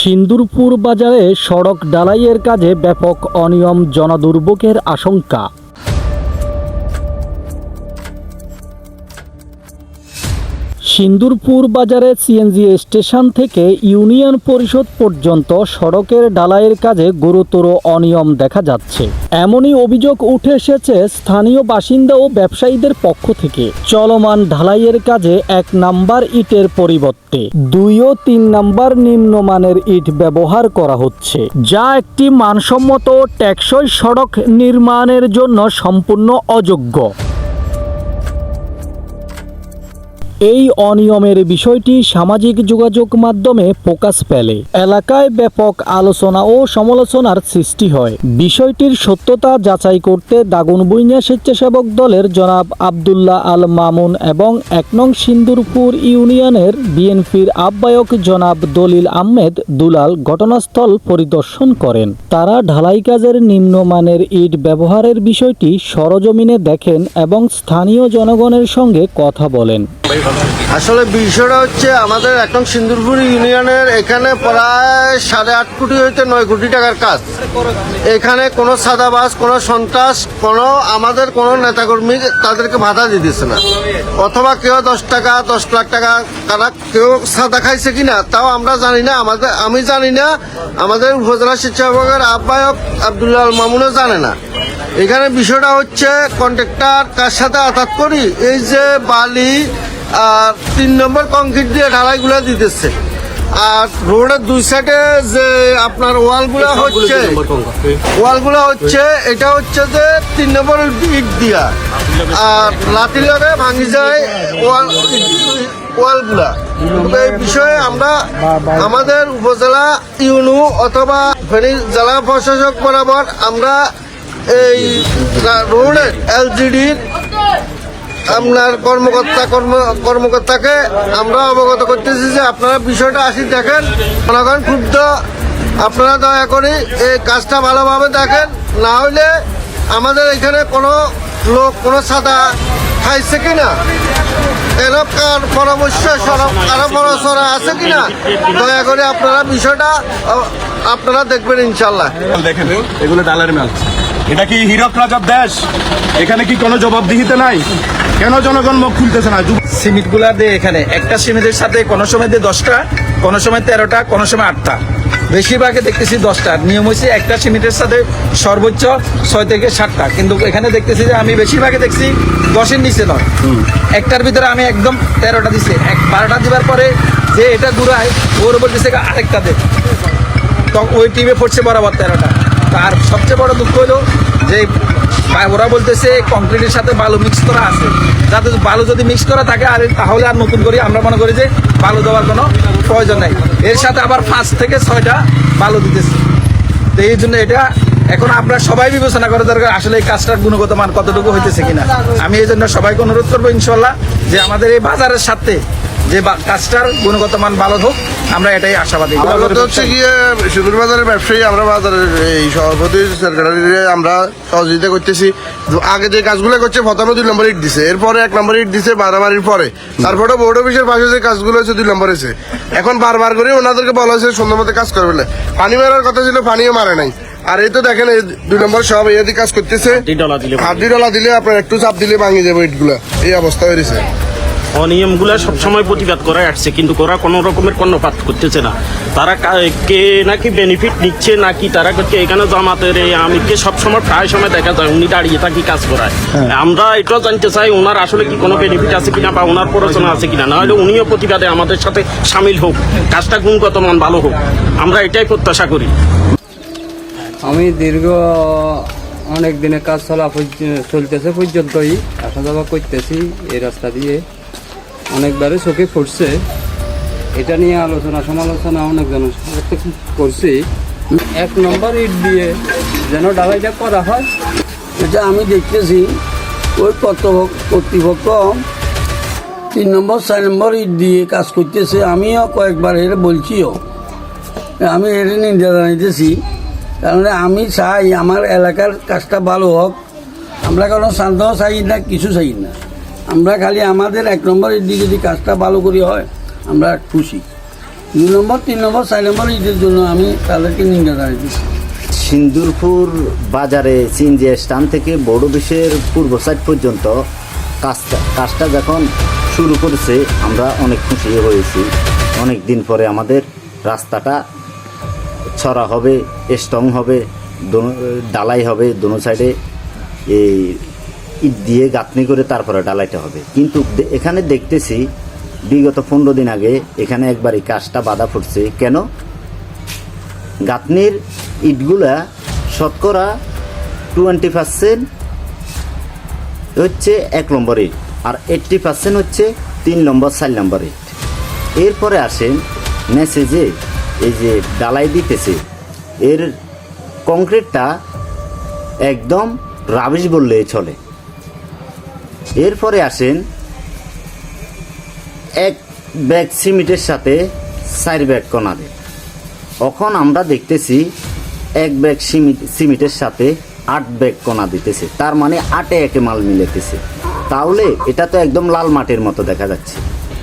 সিন্দুরপুর বাজারে সড়ক ডালাইয়ের কাজে ব্যাপক অনিয়ম জনদুর্ভোগের আশঙ্কা। সিন্দুরপুর বাজারে সিএনজি স্টেশন থেকে ইউনিয়ন পরিষদ পর্যন্ত সড়কের ডালাইয়ের কাজে গুরুতর অনিয়ম দেখা যাচ্ছে। এমনই অভিযোগ উঠে এসেছে স্থানীয় বাসিন্দা ও ব্যবসায়ীদের পক্ষ থেকে। চলমান ঢালাইয়ের কাজে এক নাম্বার ইটের পরিবর্তে দুই ও তিন নাম্বার নিম্নমানের ইট ব্যবহার করা হচ্ছে, যা একটি মানসম্মত টেকসই সড়ক নির্মাণের জন্য সম্পূর্ণ অযোগ্য। এই অনিয়মের বিষয়টি সামাজিক যোগাযোগ মাধ্যমে প্রকাশ পেলে। এলাকায় ব্যাপক আলোচনা ও সমালোচনার সৃষ্টি হয়। বিষয়টির সত্যতা যাচাই করতে দাগনবুইয়া স্বেচ্ছাসেবক দলের জনাব আবদুল্লাহ আল মামুন এবং এক নং সিন্দুরপুর ইউনিয়নের বিএনপির আহ্বায়ক জনাব দলিল আহমেদ দুলাল ঘটনাস্থল পরিদর্শন করেন। তারা ঢালাই কাজের নিম্নমানের ইট ব্যবহারের বিষয়টি সরজমিনে দেখেন এবং স্থানীয় জনগণের সঙ্গে কথা বলেন। আসলে বিষয়টা হচ্ছে আমাদের এখন সিন্দুরপুর ইউনিয়নের এখানে প্রায় সাড়ে আট কোটি হইতে নয় কোটি টাকার কাজ। এখানে কোনো সাদাবাস কোনো সন্ত্রাস, কোনো আমাদের কোনো নেতাকর্মী তাদেরকে ভাতা দিতেছে না। অথবা কেউ দশ টাকা, দশ লাখ টাকা তারা কেউ সাদা খাইছে কিনা, তাও আমরা জানি না। আমাদের আমি জানি না, আমাদের উপজেলা শিক্ষা বিভাগের আহ্বায়ক আবদুল্লাহ মামুনও জানে না। এখানে বিষয়টা হচ্ছে কন্ট্রাক্টর কার সাথে আঘাত করি? এই যে বালি আর তিন নম্বর কংক্রিট দিয়ে ঢালাইগুলো দিতেছে। আর রোডের দুই সাইডে যে আপনার ওয়ালগুলো হচ্ছে ওয়ালগুলো হচ্ছে এটা হচ্ছে যে তিন নম্বর ইট দিয়া। আর লাঠি লগে ভাঙি যায় ওয়াল ওয়ালগুলা। এই বিষয়ে আমরা আমাদের উপজেলা ইউনু অথবা ফেনী জেলা প্রশাসক বরাবর আমরা এই রোডের এলজিডির আপনার কর্মকর্তা কর্ম, কর্মকর্তাকে আমরা অবগত করতেছি যে আপনারা বিষয়টা আসি দেখেন। জনগণ ক্ষুব্ধ। আপনারা দয়া করে এই কাজটা ভালোভাবে দেখেন। না হলে আমাদের এখানে কোনো লোক, কোনো সাদা খাইছে কিনা? এরকম কার পরামর্শ কারও পরামর্শ আছে কিনা? দয়া করে আপনারা বিষয়টা আপনারা দেখবেন ইনশাল্লাহ দেখেন, এগুলো ডালার মাল। এটা কি হীরক রাজার দেশ? এখানে কি কোনো জবাবদিহিতে নাই? কেন জনগণ মুখ খুলতেছে না? সিমেন্টগুলা দিয়ে এখানে। একটা সিমেন্টের সাথে কোনো সময় দিয়ে দশটা কোনো সময় তেরোটা কোনো সময় আটটা। বেশিরভাগে দেখতেছি দশটা। নিয়ম হয়েছে একটা সিমেন্টের সাথে সর্বোচ্চ ছয় থেকে সাতটা। কিন্তু এখানে দেখতেছি যে আমি বেশিরভাগে দেখছি দশের নিচে নয়। একটার ভিতরে আমি একদম তেরোটা দিছি। এক বারোটা দিবার পরে যে এটা ঘুরায় ওর বলতেছে আরেকটা দে। তো ওই টিমে পড়ছে বরাবর তেরোটা। আর সবচেয়ে বড় দুঃখ হলো যে ওরা বলতেছে কংক্রিটের সাথে বালু মিক্স করা আছে। যাতে বালু যদি মিক্স করা থাকে, আর তাহলে আর নতুন করে আমরা মনে করি যে বালু দেওয়ার কোনো প্রয়োজন নাই। এর সাথে আবার পাঁচ থেকে ছয়টা বালু দিতেছে। তো এই জন্য এটা এখন আমরা সবাই বিবেচনা করা দরকার, আসলে এই কাজটার গুণগত মান কতটুকু হইতেছে কিনা। আমি এই জন্য সবাইকে অনুরোধ করব ইনশাল্লাহ যে আমাদের এই বাজারের সাথে যে বা- কাজটার গুণগত মান ভালো হোক আমরা এটাই আশাবাদী। হচ্ছে গিয়ে সুদূর বাজারের ব্যবসায়ী আমরা বাজারের এই সভাপতি সেক্রেটারি আমরা সহযোগিতা করতেছি। আগে যে কাজগুলো করছে প্রথমে দুই নম্বর ইট দিছে এরপরে এক নম্বর ইট দিছে মারামারির পরে। তারপরে বোর্ড অফিসের পাশে যে কাজগুলো হচ্ছে দুই নম্বর এসে এখন বারবার করে ওনাদেরকে বলা হয়েছে সুন্দর মতো কাজ করবে না। পানি মারার কথা ছিল পানিও মারে নাই। আর এই তো দেখেন এই দুই নম্বর সব এদি কাজ করতেছে। হাড্ডি ডলা দিলে আপনার একটু চাপ দিলে ভাঙিয়ে যাবে ইটগুলা। এই অবস্থা হয়েছে অনিয়মগুলো সবসময় প্রতিবাদ করা আসছে কিন্তু ওরা কোনো রকমের কর্ণপাত করতেছে না। তারা কে নাকি বেনিফিট নিচ্ছে নাকি তারা করছে এখানে জামাতের এই আমিরকে সবসময় প্রায় সময় দেখা যায় উনি দাঁড়িয়ে থাকি কাজ করায়। আমরা এটাও জানতে চাই ওনার আসলে কি কোনো বেনিফিট আছে কিনা বা ওনার পড়াশোনা আছে কিনা? নাহলে উনিও প্রতিবাদে আমাদের সাথে সামিল হোক কাজটা গুণগত মান ভালো হোক। আমরা এটাই প্রত্যাশা করি। আমি দীর্ঘ অনেক দিনের কাজ চলা চলতেছে পর্যন্তই। আসা যাওয়া করতেছি এই রাস্তা দিয়ে। অনেকবারে চোখে পড়ছে। এটা নিয়ে আলোচনা, সমালোচনা অনেকজনের সাথে করছি? এক নম্বর ইট দিয়ে যেন ডালাইটা করা হয়। এটা আমি দেখতেছি, ওই কর্তৃপক্ষ তিন নম্বর, চার নম্বর ইট দিয়ে কাজ করতেছে। আমিও কয়েকবার এর বলছিও। আমি এর নিন্দা জানাইতেছি। কারণ আমি চাই আমার এলাকার কাজটা ভালো হোক। আমরা কোনো শান্ত চাই না, কিছু চাই না। আমরা খালি আমাদের এক নম্বর দিয়ে যদি কাজটা ভালো করি হয়, আমরা খুশি। দুই নম্বর, তিন নম্বর, চার নম্বর ঈদের জন্য আমি তাদেরকে নিন্দা জানাইছি সিন্দুরপুর বাজারে সিনজি স্থান থেকে বড় বিষের পূর্ব সাইড পর্যন্ত কাজটা কাজটা যখন শুরু করেছে, আমরা অনেক খুশি হয়েছি। অনেক দিন পরে আমাদের রাস্তাটা ছড়া হবে, স্ট্রং হবে ডালাই হবে, দোনো সাইডে এই ইট দিয়ে গাঁথনি করে তারপরে ডালাইতে হবে। কিন্তু এখানে দেখতেছি, বিগত পনেরো দিন আগে এখানে একবারই কাজটা বাধা পড়ছে কেন? গাঁথনির ইটগুলা শতকরা টোয়েন্টি পার্সেন্ট হচ্ছে এক নম্বর ইট, আর এইট্টি পার্সেন্ট হচ্ছে তিন নম্বর, চার নম্বর ইট। এরপরে আসেন মেসেজে এই যে ডালাই দিতেছে, এর কংক্রিটটা একদম রাবিশ বললেই চলে। এরপরে আসেন এক ব্যাগ সিমেন্টের সাথে চার ব্যাগ কণা দেয় এখন আমরা দেখতেছি এক ব্যাগ সিমেন্টের সাথে আট ব্যাগ কণা দিতেছে। তার মানে আটে একে মাল মিলেতেছে তাহলে এটা তো একদম লাল মাটির মতো দেখা যাচ্ছে।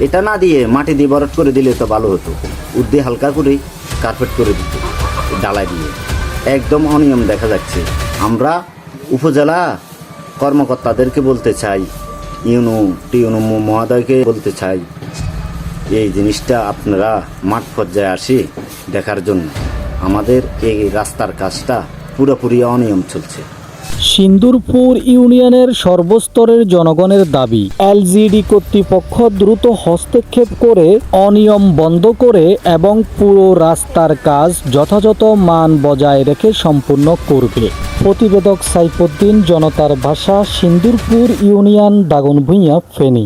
এটা না দিয়ে মাটি দিয়ে বরট করে দিলে তো ভালো হতো। উদ্দে হালকা করে কার্পেট করে দিত, ডালাই দিয়ে। একদম অনিয়ম দেখা যাচ্ছে। আমরা উপজেলা কর্মকর্তাদেরকে বলতে চাই, ইউনো, টিউনো মহোদয়কে বলতে চাই, এই জিনিসটা আপনারা মাঠ পর্যায়ে আসি দেখার জন্য। আমাদের এই রাস্তার কাজটা পুরোপুরি অনিয়ম চলছে। সিন্দুরপুর ইউনিয়নের সর্বস্তরের জনগণের দাবি, এলজিডি কর্তৃপক্ষ দ্রুত হস্তক্ষেপ করে অনিয়ম বন্ধ করে এবং পুরো রাস্তার কাজ যথাযথ মান বজায় রেখে সম্পূর্ণ করবে। প্রতিবেদক সাইফুদ্দিন, জনতার ভাষা, সিন্দুরপুর ইউনিয়ন, দাগনভূঞা, ফেনী।